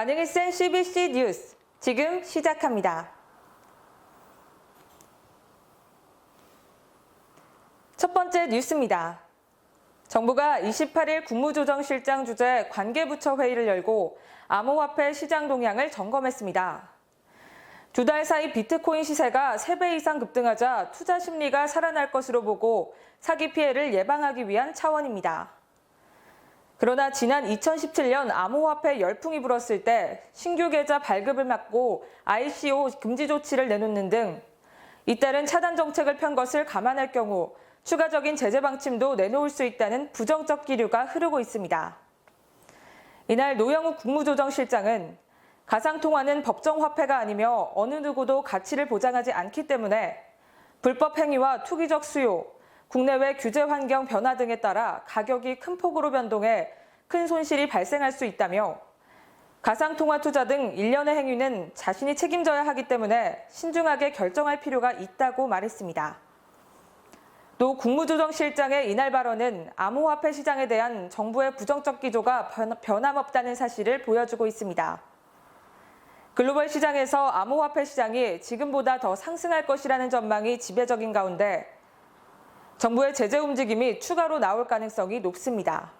반응이 센 CBC 뉴스 지금 시작합니다. 첫 번째 뉴스입니다. 정부가 28일 국무조정실장 주재 관계부처 회의를 열고 암호화폐 시장 동향을 점검했습니다. 두 달 사이 비트코인 시세가 3배 이상 급등하자 투자 심리가 살아날 것으로 보고 사기 피해를 예방하기 위한 차원입니다. 그러나 지난 2017년 암호화폐 열풍이 불었을 때 신규 계좌 발급을 막고 ICO 금지 조치를 내놓는 등 잇따른 차단 정책을 편 것을 감안할 경우 추가적인 제재 방침도 내놓을 수 있다는 부정적 기류가 흐르고 있습니다. 이날 노영욱 국무조정실장은 가상통화는 법정화폐가 아니며 어느 누구도 가치를 보장하지 않기 때문에 불법 행위와 투기적 수요, 국내외 규제 환경 변화 등에 따라 가격이 큰 폭으로 변동해 큰 손실이 발생할 수 있다며 가상통화 투자 등 일련의 행위는 자신이 책임져야 하기 때문에 신중하게 결정할 필요가 있다고 말했습니다. 또 국무조정실장의 이날 발언은 암호화폐 시장에 대한 정부의 부정적 기조가 변- 변함없다는 사실을 보여주고 있습니다. 글로벌 시장에서 암호화폐 시장이 지금보다 더 상승할 것이라는 전망이 지배적인 가운데 정부의 제재 움직임이 추가로 나올 가능성이 높습니다.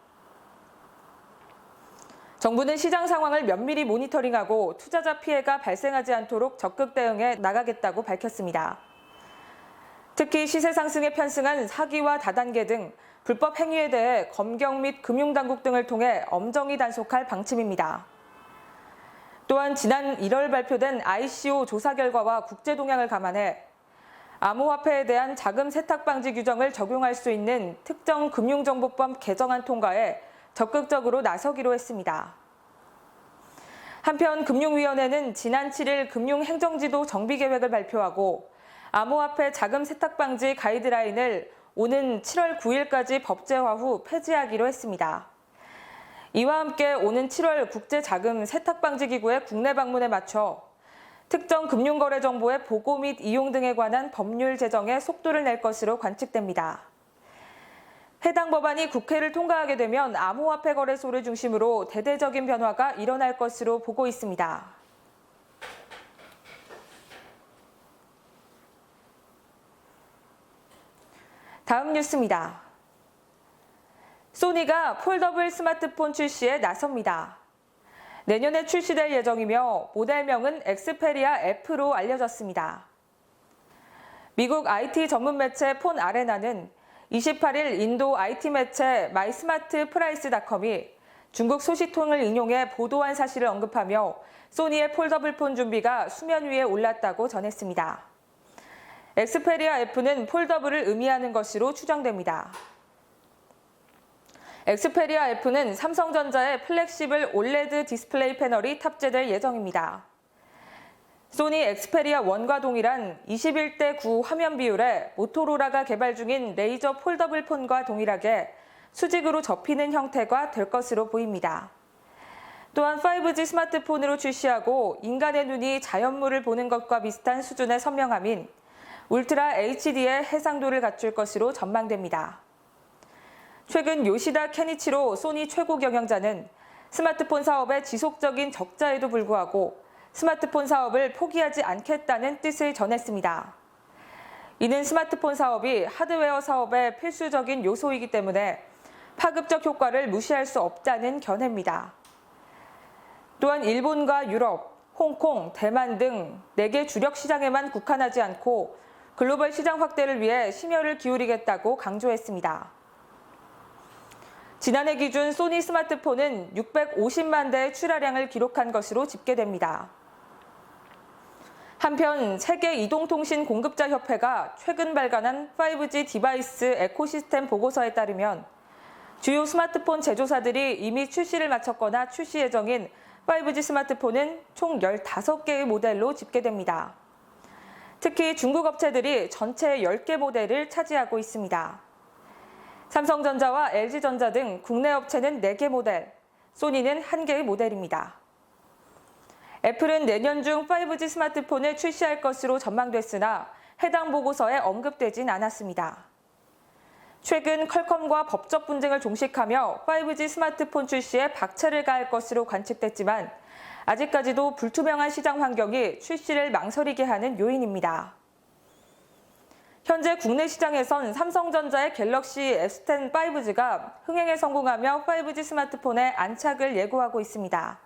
정부는 시장 상황을 면밀히 모니터링하고 투자자 피해가 발생하지 않도록 적극 대응해 나가겠다고 밝혔습니다. 특히 시세 상승에 편승한 사기와 다단계 등 불법 행위에 대해 검경 및 금융당국 등을 통해 엄정히 단속할 방침입니다. 또한 지난 1월 발표된 ICO 조사 결과와 국제 동향을 감안해 암호화폐에 대한 자금 세탁 방지 규정을 적용할 수 있는 특정 금융정보법 개정안 통과에 적극적으로 나서기로 했습니다. 한편 금융위원회는 지난 7일 금융행정지도 정비 계획을 발표하고 암호화폐 자금 세탁 방지 가이드라인을 오는 7월 9일까지 법제화 후 폐지하기로 했습니다. 이와 함께 오는 7월 국제자금 세탁방지기구의 국내 방문에 맞춰 특정 금융거래 정보의 보고 및 이용 등에 관한 법률 제정에 속도를 낼 것으로 관측됩니다. 해당 법안이 국회를 통과하게 되면 암호화폐 거래소를 중심으로 대대적인 변화가 일어날 것으로 보고 있습니다. 다음 뉴스입니다. 소니가 폴더블 스마트폰 출시에 나섭니다. 내년에 출시될 예정이며 모델명은 엑스페리아 F로 알려졌습니다. 미국 IT 전문 매체 폰 아레나는 28일 인도 IT 매체 마이스마트 프라이스닷컴이 중국 소식통을 인용해 보도한 사실을 언급하며 소니의 폴더블 폰 준비가 수면 위에 올랐다고 전했습니다. 엑스페리아 F는 폴더블을 의미하는 것으로 추정됩니다. 엑스페리아 F는 삼성전자의 플렉시블 올레드 디스플레이 패널이 탑재될 예정입니다. 소니 엑스페리아 1과 동일한 21대 9 화면 비율에 모토로라가 개발 중인 레이저 폴더블 폰과 동일하게 수직으로 접히는 형태가 될 것으로 보입니다. 또한 5G 스마트폰으로 출시하고 인간의 눈이 자연물을 보는 것과 비슷한 수준의 선명함인 울트라 HD의 해상도를 갖출 것으로 전망됩니다. 최근 요시다 케니치로 소니 최고 경영자는 스마트폰 사업의 지속적인 적자에도 불구하고 스마트폰 사업을 포기하지 않겠다는 뜻을 전했습니다. 이는 스마트폰 사업이 하드웨어 사업의 필수적인 요소이기 때문에 파급적 효과를 무시할 수 없다는 견해입니다. 또한 일본과 유럽, 홍콩, 대만 등 4개 주력 시장에만 국한하지 않고 글로벌 시장 확대를 위해 심혈을 기울이겠다고 강조했습니다. 지난해 기준 소니 스마트폰은 650만 대의 출하량을 기록한 것으로 집계됩니다. 한편 세계 이동통신 공급자 협회가 최근 발간한 5G 디바이스 에코시스템 보고서에 따르면 주요 스마트폰 제조사들이 이미 출시를 마쳤거나 출시 예정인 5G 스마트폰은 총 15개의 모델로 집계됩니다. 특히 중국 업체들이 전체 10개 모델을 차지하고 있습니다. 삼성전자와 LG전자 등 국내 업체는 4개 모델, 소니는 1개의 모델입니다. 애플은 내년 중 5G 스마트폰을 출시할 것으로 전망됐으나 해당 보고서에 언급되진 않았습니다. 최근 퀄컴과 법적 분쟁을 종식하며 5G 스마트폰 출시에 박차를 가할 것으로 관측됐지만 아직까지도 불투명한 시장 환경이 출시를 망설이게 하는 요인입니다. 현재 국내 시장에선 삼성전자의 갤럭시 S10 5G가 흥행에 성공하며 5G 스마트폰에 안착을 예고하고 있습니다.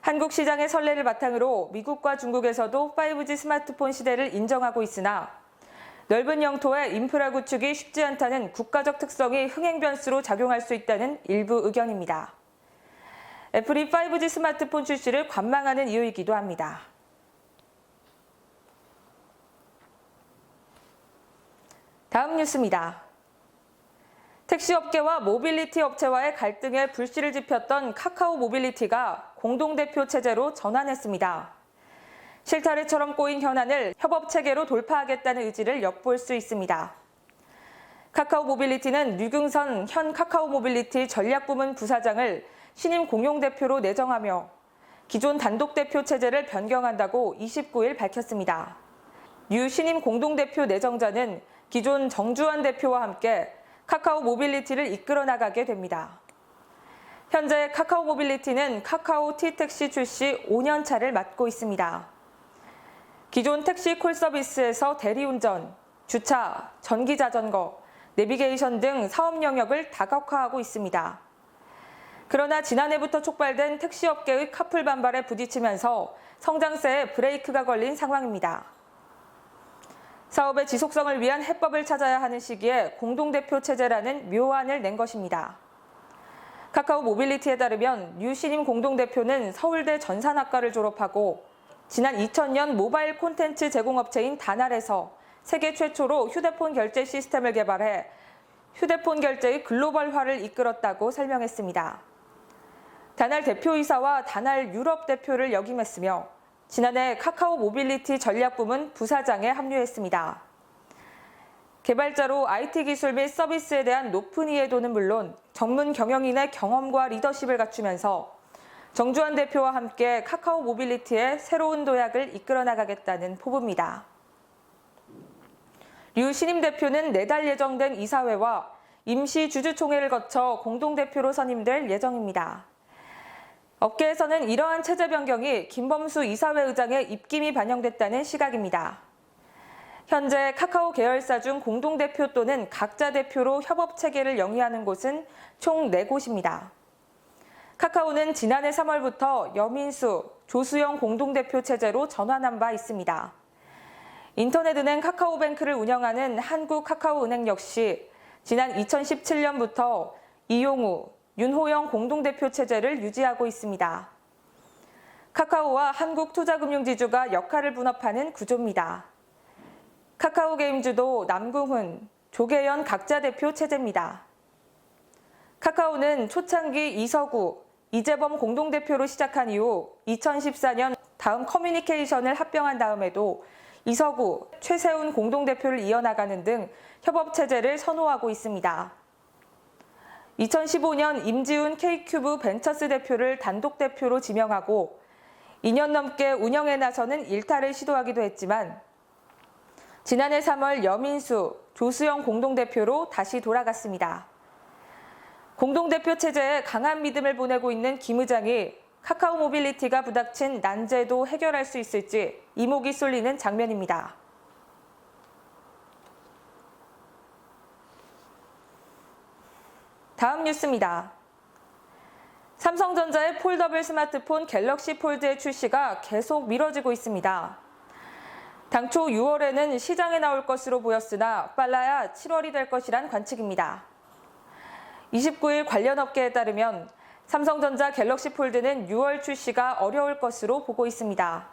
한국 시장의 선례를 바탕으로 미국과 중국에서도 5G 스마트폰 시대를 인정하고 있으나 넓은 영토에 인프라 구축이 쉽지 않다는 국가적 특성이 흥행 변수로 작용할 수 있다는 일부 의견입니다. 애플이 5G 스마트폰 출시를 관망하는 이유이기도 합니다. 다음 뉴스입니다. 택시업계와 모빌리티 업체와의 갈등에 불씨를 지폈던 카카오 모빌리티가 공동대표 체제로 전환했습니다. 실타래처럼 꼬인 현안을 협업 체계로 돌파하겠다는 의지를 엿볼 수 있습니다. 카카오 모빌리티는 류경선 현 카카오 모빌리티 전략부문 부사장을 신임 공용대표로 내정하며 기존 단독대표 체제를 변경한다고 29일 밝혔습니다. 유 신임 공동대표 내정자는 기존 정주환 대표와 함께 카카오 모빌리티를 이끌어 나가게 됩니다. 현재 카카오 모빌리티는 카카오 T택시 출시 5년 차를 맡고 있습니다. 기존 택시 콜 서비스에서 대리운전, 주차, 전기자전거, 내비게이션 등 사업 영역을 다각화하고 있습니다. 그러나 지난해부터 촉발된 택시업계의 카풀 반발에 부딪히면서 성장세에 브레이크가 걸린 상황입니다. 사업의 지속성을 위한 해법을 찾아야 하는 시기에 공동대표 체제라는 묘안을 낸 것입니다. 카카오 모빌리티에 따르면 유 신임 공동대표는 서울대 전산학과를 졸업하고 지난 2000년 모바일 콘텐츠 제공업체인 다날에서 세계 최초로 휴대폰 결제 시스템을 개발해 휴대폰 결제의 글로벌화를 이끌었다고 설명했습니다. 다날 대표이사와 다날 유럽 대표를 역임했으며 지난해 카카오 모빌리티 전략부문 부사장에 합류했습니다. 개발자로 IT 기술 및 서비스에 대한 높은 이해도는 물론 전문 경영인의 경험과 리더십을 갖추면서 정주환 대표와 함께 카카오 모빌리티의 새로운 도약을 이끌어 나가겠다는 포부입니다. 류 신임 대표는 내달 예정된 이사회와 임시 주주총회를 거쳐 공동대표로 선임될 예정입니다. 업계에서는 이러한 체제 변경이 김범수 이사회 의장의 입김이 반영됐다는 시각입니다. 현재 카카오 계열사 중 공동대표 또는 각자 대표로 협업 체계를 영위하는 곳은 총 4곳입니다. 카카오는 지난해 3월부터 여민수, 조수영 공동대표 체제로 전환한 바 있습니다. 인터넷은행 카카오뱅크를 운영하는 한국 카카오은행 역시 지난 2017년부터 이용우, 윤호영 공동대표 체제를 유지하고 있습니다. 카카오와 한국투자금융지주가 역할을 분업하는 구조입니다. 카카오게임즈도 남궁훈, 조계현 각자 대표 체제입니다. 카카오는 초창기 이서구, 이재범 공동대표로 시작한 이후 2014년 다음 커뮤니케이션을 합병한 다음에도 이서구, 최세훈 공동대표를 이어나가는 등 협업체제를 선호하고 있습니다. 2015년 임지훈 K큐브 벤처스 대표를 단독 대표로 지명하고 2년 넘게 운영에 나서는 일탈을 시도하기도 했지만 지난해 3월 여민수, 조수영 공동대표로 다시 돌아갔습니다. 공동대표 체제에 강한 믿음을 보내고 있는 김 의장이 카카오 모빌리티가 부닥친 난제도 해결할 수 있을지 이목이 쏠리는 장면입니다. 다음 뉴스입니다. 삼성전자의 폴더블 스마트폰 갤럭시 폴드의 출시가 계속 미뤄지고 있습니다. 당초 6월에는 시장에 나올 것으로 보였으나 빨라야 7월이 될 것이란 관측입니다. 29일 관련 업계에 따르면 삼성전자 갤럭시 폴드는 6월 출시가 어려울 것으로 보고 있습니다.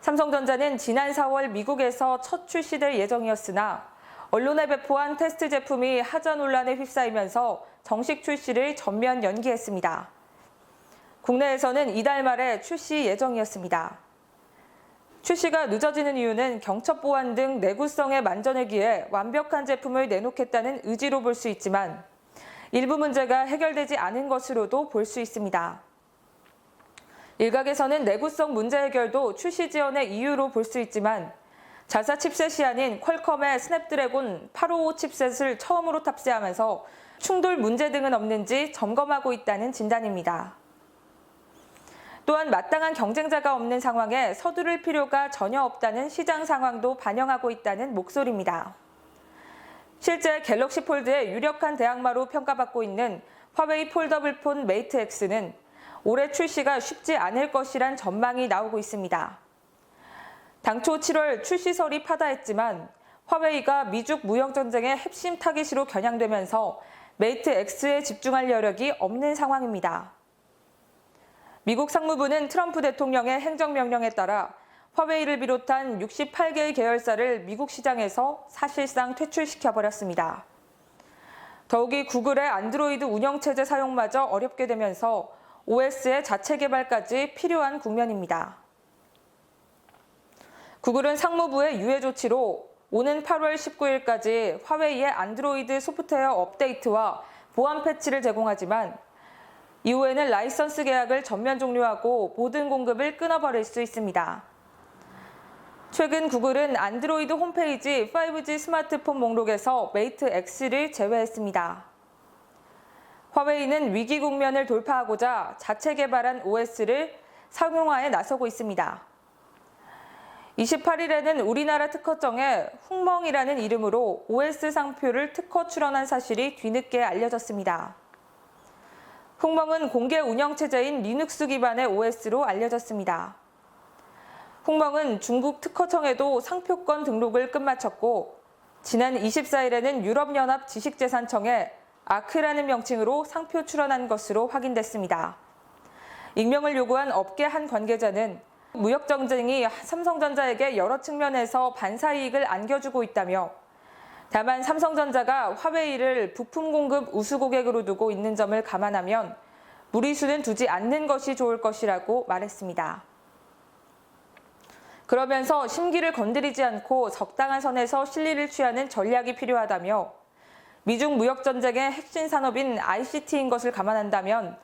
삼성전자는 지난 4월 미국에서 첫 출시될 예정이었으나 언론에 배포한 테스트 제품이 하자 논란에 휩싸이면서 정식 출시를 전면 연기했습니다. 국내에서는 이달 말에 출시 예정이었습니다. 출시가 늦어지는 이유는 경첩 보안 등 내구성에 만전하기에 완벽한 제품을 내놓겠다는 의지로 볼 수 있지만 일부 문제가 해결되지 않은 것으로도 볼 수 있습니다. 일각에서는 내구성 문제 해결도 출시 지연의 이유로 볼 수 있지만 자사 칩셋이 아닌 퀄컴의 스냅드래곤 855 칩셋을 처음으로 탑재하면서 충돌 문제 등은 없는지 점검하고 있다는 진단입니다. 또한 마땅한 경쟁자가 없는 상황에 서두를 필요가 전혀 없다는 시장 상황도 반영하고 있다는 목소리입니다. 실제 갤럭시 폴드의 유력한 대항마로 평가받고 있는 화웨이 폴더블 폰 메이트 X는 올해 출시가 쉽지 않을 것이란 전망이 나오고 있습니다. 당초 7월 출시설이 파다했지만 화웨이가 미중 무역전쟁의 핵심 타깃으로 겨냥되면서 메이트 X에 집중할 여력이 없는 상황입니다. 미국 상무부는 트럼프 대통령의 행정명령에 따라 화웨이를 비롯한 68개의 계열사를 미국 시장에서 사실상 퇴출시켜버렸습니다. 더욱이 구글의 안드로이드 운영체제 사용마저 어렵게 되면서 OS의 자체 개발까지 필요한 국면입니다. 구글은 상무부의 유예 조치로 오는 8월 19일까지 화웨이의 안드로이드 소프트웨어 업데이트와 보안 패치를 제공하지만 이후에는 라이선스 계약을 전면 종료하고 모든 공급을 끊어버릴 수 있습니다. 최근 구글은 안드로이드 홈페이지 5G 스마트폰 목록에서 메이트 X를 제외했습니다. 화웨이는 위기 국면을 돌파하고자 자체 개발한 OS를 상용화에 나서고 있습니다. 28일에는 우리나라 특허청에 훅멍이라는 이름으로 OS 상표를 특허 출원한 사실이 뒤늦게 알려졌습니다. 훅멍은 공개 운영체제인 리눅스 기반의 OS로 알려졌습니다. 훅멍은 중국 특허청에도 상표권 등록을 끝마쳤고 지난 24일에는 유럽연합 지식재산청에 아크라는 명칭으로 상표 출원한 것으로 확인됐습니다. 익명을 요구한 업계 한 관계자는 무역 정쟁이 삼성전자에게 여러 측면에서 반사 이익을 안겨주고 있다며 다만 삼성전자가 화웨이를 부품 공급 우수 고객으로 두고 있는 점을 감안하면 무리수는 두지 않는 것이 좋을 것이라고 말했습니다. 그러면서 심기를 건드리지 않고 적당한 선에서 실리를 취하는 전략이 필요하다며 미중 무역 전쟁의 핵심 산업인 ICT인 것을 감안한다면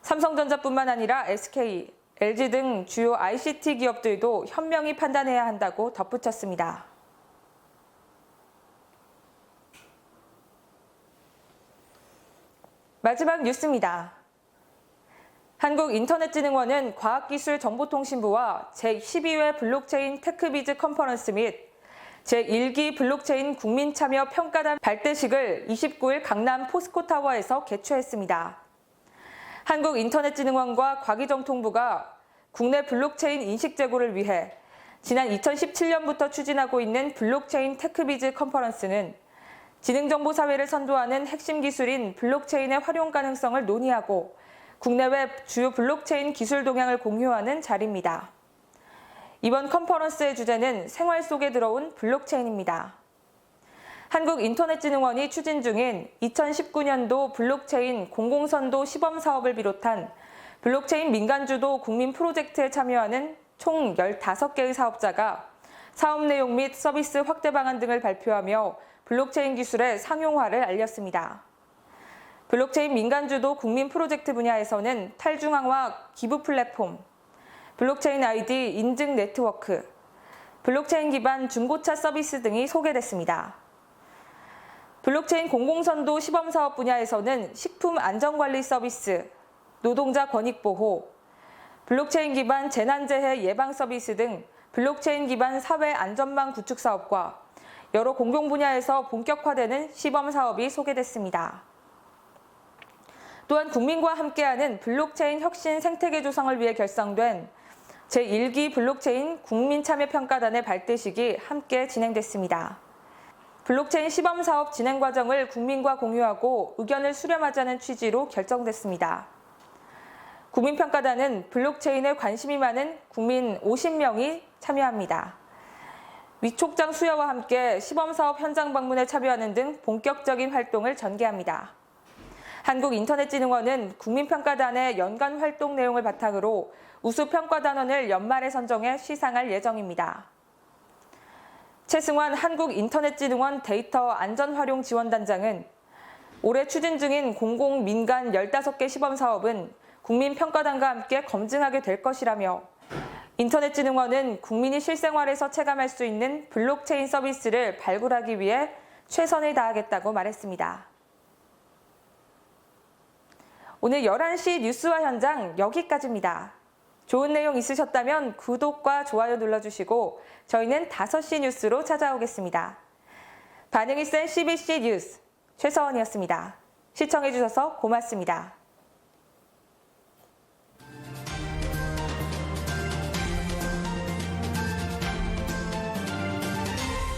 삼성전자뿐만 아니라 SK, LG 등 주요 ICT 기업들도 현명히 판단해야 한다고 덧붙였습니다. 마지막 뉴스입니다. 한국인터넷진흥원은 과학기술정보통신부와 제12회 블록체인 테크비즈 컨퍼런스 및 제1기 블록체인 국민참여 평가단 발대식을 29일 강남 포스코타워에서 개최했습니다. 한국인터넷진흥원과 과기정통부가 국내 블록체인 인식 제고를 위해 지난 2017년부터 추진하고 있는 블록체인 테크비즈 컨퍼런스는 지능정보 사회를 선도하는 핵심 기술인 블록체인의 활용 가능성을 논의하고 국내외 주요 블록체인 기술 동향을 공유하는 자리입니다. 이번 컨퍼런스의 주제는 생활 속에 들어온 블록체인입니다. 한국인터넷진흥원이 추진 중인 2019년도 블록체인 공공선도 시범 사업을 비롯한 블록체인 민간주도 국민 프로젝트에 참여하는 총 15개의 사업자가 사업 내용 및 서비스 확대 방안 등을 발표하며 블록체인 기술의 상용화를 알렸습니다. 블록체인 민간주도 국민 프로젝트 분야에서는 탈중앙화 기부 플랫폼, 블록체인 아이디 인증 네트워크, 블록체인 기반 중고차 서비스 등이 소개됐습니다. 블록체인 공공선도 시범 사업 분야에서는 식품 안전관리 서비스, 노동자 권익 보호, 블록체인 기반 재난재해 예방 서비스 등 블록체인 기반 사회 안전망 구축 사업과 여러 공공 분야에서 본격화되는 시범 사업이 소개됐습니다. 또한 국민과 함께하는 블록체인 혁신 생태계 조성을 위해 결성된 제1기 블록체인 국민참여평가단의 발대식이 함께 진행됐습니다. 블록체인 시범 사업 진행 과정을 국민과 공유하고 의견을 수렴하자는 취지로 결정됐습니다. 국민평가단은 블록체인에 관심이 많은 국민 50명이 참여합니다. 위촉장 수여와 함께 시범사업 현장 방문에 참여하는 등 본격적인 활동을 전개합니다. 한국인터넷진흥원은 국민평가단의 연간 활동 내용을 바탕으로 우수평가단원을 연말에 선정해 시상할 예정입니다. 최승환 한국인터넷진흥원 데이터 안전활용지원단장은 올해 추진 중인 공공 민간 15개 시범 사업은 국민평가단과 함께 검증하게 될 것이라며 인터넷진흥원은 국민이 실생활에서 체감할 수 있는 블록체인 서비스를 발굴하기 위해 최선을 다하겠다고 말했습니다. 오늘 11시 뉴스와 현장 여기까지입니다. 좋은 내용 있으셨다면 구독과 좋아요 눌러주시고 저희는 5시 뉴스로 찾아오겠습니다. 반응이 센 CBC 뉴스 최서원이었습니다. 시청해주셔서 고맙습니다.